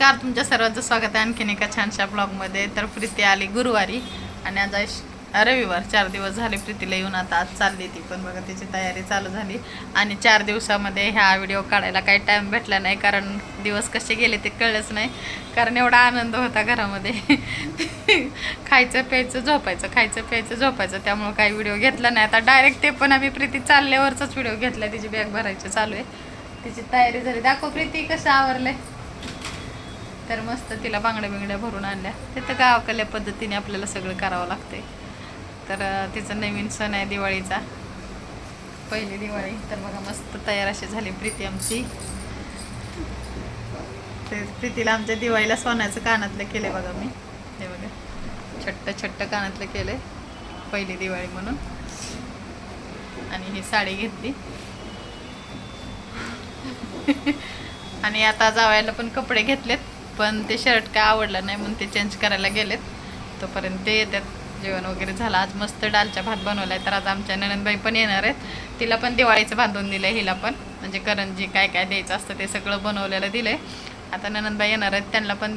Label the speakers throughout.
Speaker 1: नमस्कार तुमच्या सर्वांचं स्वागत आहे आणखीन एका छानशा ब्लॉगमध्ये. तर प्रीती आली गुरुवारी आणि आज श- रविवार चार दिवस झाले प्रीतीला येऊन आता आज चालली ती पण बघा तिची तयारी चालू झाली. आणि चार दिवसामध्ये ह्या व्हिडिओ काढायला काही टाईम भेटला नाही कारण दिवस कसे गेले ते कळलंच नाही. कारण एवढा आनंद होता घरामध्ये. खायचं प्यायचं झोपायचं खायचं प्यायचं झोपायचं. त्यामुळं काही व्हिडिओ घेतला नाही. आता डायरेक्ट ते पण आम्ही प्रीती चालल्यावरचाच व्हिडिओ घेतला. तिची बॅग भरायची चालू आहे. तिची तयारी झाली. दाखव प्रीती कसं आवरलंय? तर मस्त तिला बांगड्या बिंगड्या भरून आणल्या. तिथं गावाकडल्या पद्धतीने आपल्याला सगळं करावं लागते तर तिचा तिचं नवीन सण आहे दिवाळीचा. पहिली दिवाळी. तर बघा मस्त तयार अशी झाली प्रीती आमची. ते प्रीतीला आमच्या दिवाळीला सोन्याचं कानातलं केले बघा मी. हे बघा. छट्ट छट्ट कानातलं केले पहिली दिवाळी म्हणून. आणि ही साडी घेतली. आणि आता जावायला पण कपडे घेतलेत. पण ते शर्ट काय आवडलं नाही म्हणून ते चेंज करायला गेलेत. तोपर्यंत ते येतात. जेवण वगैरे झालं. आज मस्त डालचा भात बनवलाय. तर आज आमच्या ननंदबाई पण येणार आहेत. तिला पण दिवाळीचं बांधून दिलंय हिला पण. म्हणजे करंजी काय काय द्यायचं असतं ते सगळं बनवलेलं दिलंय. आता ननंदबाई येणार आहेत. त्यांना पण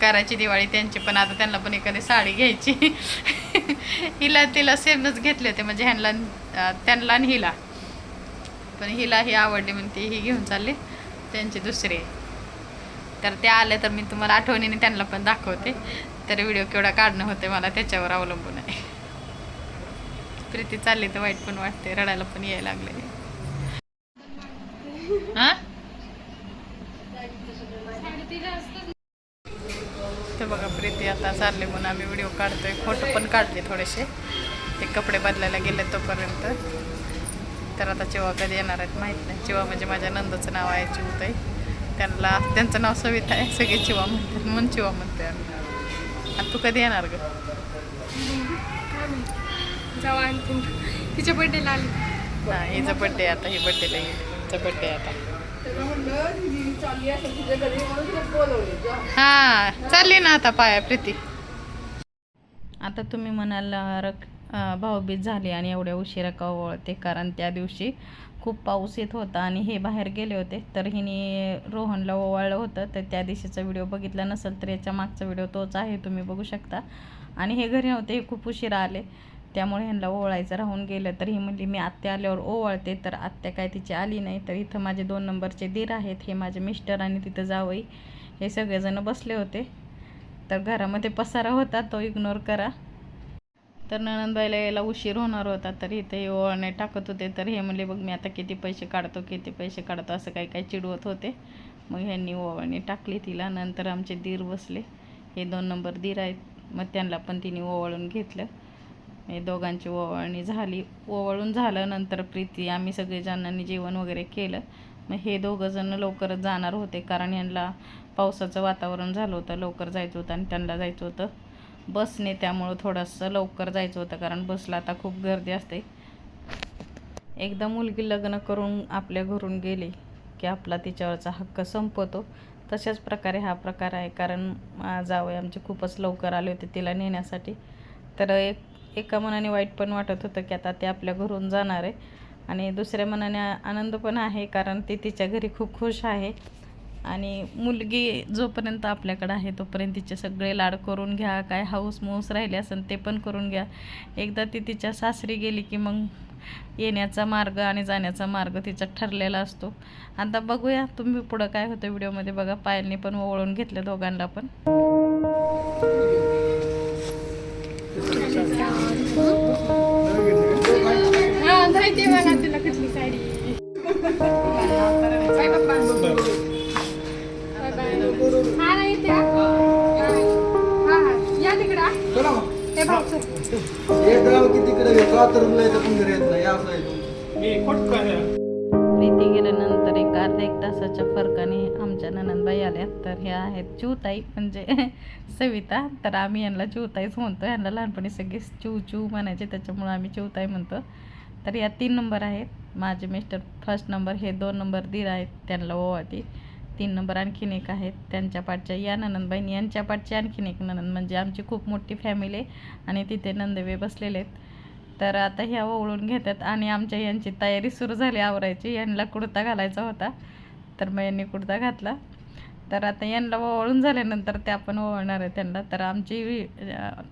Speaker 1: करायची दिवाळी त्यांची पण. आता त्यांना पण एखादी साडी घ्यायची. हिला तिला सेमच घेतले होते. म्हणजे ह्यांना त्यांना आणि हिला. पण हिला ही आवडली म्हणते ही घेऊन चालली. त्यांची दुसरी आहे. तर ते आले तर मी तुम्हाला आठवणीने त्यांना पण दाखवते. तर व्हिडिओ केवढा काढणं होते मला त्याच्यावर अवलंबून आहे. प्रीती चालली तर वाईट पण वाटते रडायला पण यायला लागले हा? तर बघा प्रीती आता चालले म्हणून आम्ही व्हिडिओ काढतोय. फोटो पण काढले थोडेसे. ते कपडे बदलायला गेले तोपर्यंत. तर आता जेव्हा कधी येणार आहेत माहीत नाही. जेव्हा म्हणजे माझ्या नंदचं नाव आहे चिवताई त्यांना त्यांचं नाव सविता आहे सगळे चिवा म्हणतात म्हणून चिवा म्हणते आणि तू कधी येणार ग?
Speaker 2: जाऊ आणखीन. तिच्या आली.
Speaker 1: हा हिचा बड्डे आता ही बड्डेला येईल. हिचा बड्डे आता. हा चालली ना आता पाया प्रीती. आता तुम्ही म्हणाल भाऊबीज झाली आणि एवढ्या उशिरा का कारण त्या दिवशी खूप पाऊस येत होता आणि हे बाहेर गेले होते. तर हिने रोहनला ओवाळलं होतं. तर त्या दिवशीचा व्हिडिओ बघितला नसेल तर याच्या मागचा व्हिडिओ तोच आहे तुम्ही बघू शकता. आणि हे घरी नव्हते हे खूप उशिरा आले. त्यामुळे ह्यांना ओवाळायचं राहून गेलं. तर ही म्हणली मी आत्या आल्यावर ओवाळते तर आत्या काय तिची आली नाही. तर इथं माझे दोन नंबरचे दीर आहेत हे माझे मिस्टर आणि तिथं जावई. हे सगळेजण बसले होते. तर घरामध्ये पसारा होता तो इग्नोर करा. तर ननंदबाईला यायला उशीर होणार होता तर इथे ओळणे टाकत होते. तर हे म्हणले बघ मी आता किती पैसे काढतो किती पैसे काढतो असं काही काही चिडवत होते. मग ह्यांनी ओवाळणी टाकली तिला. नंतर आमचे दीर बसले. हे दोन नंबर दीर आहेत. मग त्यांना पण तिने ओवाळून घेतलं. हे दोघांची ओवाळणी झाली. ओवाळून झालं नंतर प्रीती आम्ही सगळेजणांनी जेवण वगैरे केलं. मग हे दोघंजणं लवकरच जाणार होते कारण यांना पावसाचं वातावरण झालं होतं. लवकर जायचं होतं आणि त्यांना जायचं होतं. बसने त्यामुळं थोडंसं लवकर जायचं होतं कारण बसला आता खूप गर्दी असते. एकदा मुलगी लग्न करून आपल्या घरून गेली की आपला तिच्यावरचा हक्क संपवतो. तशाच प्रकारे हा प्रकार आहे कारण अं, जावई आमचे खूपच लवकर आले होते तिला नेण्यासाठी. तर एक एका मनाने वाईट पण वाटत होतं की आता ते आपल्या घरून जाणार आहे. आणि दुसऱ्या मनाने आनंद पण आहे कारण ती तिच्या घरी खूप खुश आहे. आणि मुलगी जोपर्यंत आपल्याकडं आहे तोपर्यंत तिचे सगळे लाड करून घ्या काय हाऊस मौस राहिले असेल ते पण करून घ्या. एकदा ती तिच्या सासरी गेली की मग येण्याचा मार्ग आणि जाण्याचा मार्ग तिचा ठरलेला असतो. आता बघूया तुम्ही पुढं काय होतं व्हिडिओमध्ये बघा. पायलने पण ओळून घेतलं दोघांना पण.
Speaker 2: तिला.
Speaker 3: चला. मग.
Speaker 2: हे भाऊ चल.
Speaker 3: एक गाव किती कडे बाथरूमला येतं पण घरी येत नाही असं आहे. तुमचं.
Speaker 1: प्रीती गेल्यानंतर एक अर्ध्या एक तासाच्या फरकाने आमच्या ननंदबाई आल्या. तर ह्या आहेत चिवताई म्हणजे सविता. तर आम्ही यांना चिवताईच म्हणतो. यांना लहानपणी सगळे चिव चिव म्हणायचे त्याच्यामुळे आम्ही चिवताई म्हणतो. तर या तीन नंबर आहेत. माझे मिस्टर फर्स्ट नंबर हे दोन नंबर दीर आहेत त्यांना ओवाळती तीन नंबर आणखीन एक आहेत त्यांच्या पाठच्या. या ननंदबाईन यांच्या पाठची आणखीन एक ननंद म्हणजे आमची खूप मोठी फॅमिली आहे आणि तिथे नंदवे बसलेले आहेत. तर आता ह्या ओवळून घेतात आणि आमच्या यांची तयारी सुरू झाली आवरायची. यांना कुडता घालायचा होता तर मग यांनी कुर्ता घातला. तर आता यांना ओवळून झाल्यानंतर ते आपण ओवळणार आहे त्यांना. तर आमची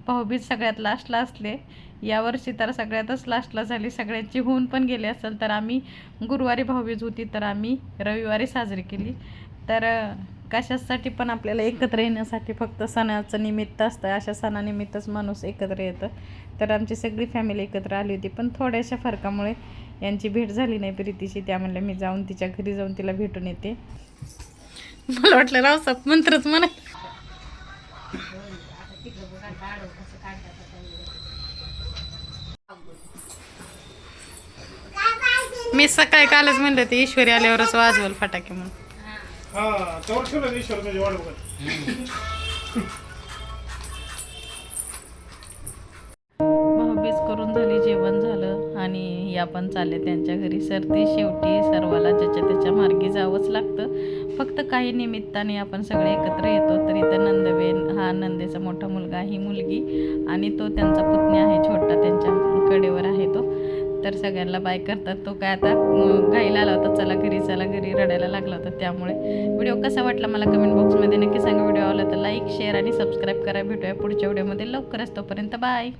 Speaker 1: भाऊबीज सगळ्यात लास्टला असले यावर्षी तर सगळ्यातच लास्टला झाली. सगळ्यांची होऊन पण गेली असेल तर आम्ही गुरुवारी भाऊबीज होती तर आम्ही रविवारी साजरी केली. तर कशासाठी पण आपल्याला एकत्र येण्यासाठी फक्त सणाचं निमित्त असतं. अशा सणानिमित्तच माणूस एकत्र येतं. तर आमची सगळी फॅमिली एकत्र आली होती. पण थोड्याशा फरकामुळे यांची भेट झाली नाही प्रीतीची. त्या म्हणल्या मी जाऊन तिच्या घरी जाऊन तिला भेटून येते. मला वाटलं रावसाप मंत्रच म्हणा. मी सकाळी कालच म्हणलं ते ईश्वरी आल्यावरच वाजवल फटाके म्हणून.
Speaker 4: हा ठेवलं ईश्वर म्हणजे बघत.
Speaker 1: भाऊबीज करून झाली जेवण झालं आणि या पण चालले त्यांच्या घरी. सर्दी शेवटी सर्वाला ज्याच्या त्याच्या मार्गी जावंच लागतं. फक्त काही निमित्ताने आपण सगळे एकत्र येतो तर इथं नंदवेन हा नंदेचा मोठा मुलगा ही मुलगी आणि तो त्यांचा पुतणी आहे छोटा त्यांच्या कडेवर आहे तो. तर सगळ्यांना बाय करतात. तो काय आता गाईला लावतात. आला होता चला घरी चला घरी रडायला लागला होता त्यामुळे. व्हिडिओ कसा वाटला मला कमेंट बॉक्समध्ये नक्की सांगा. व्हिडिओ आवडला तर लाईक शेअर आणि सबस्क्राईब करा. भेटूया पुढच्या व्हिडिओमध्ये लवकरच तोपर्यंत बाय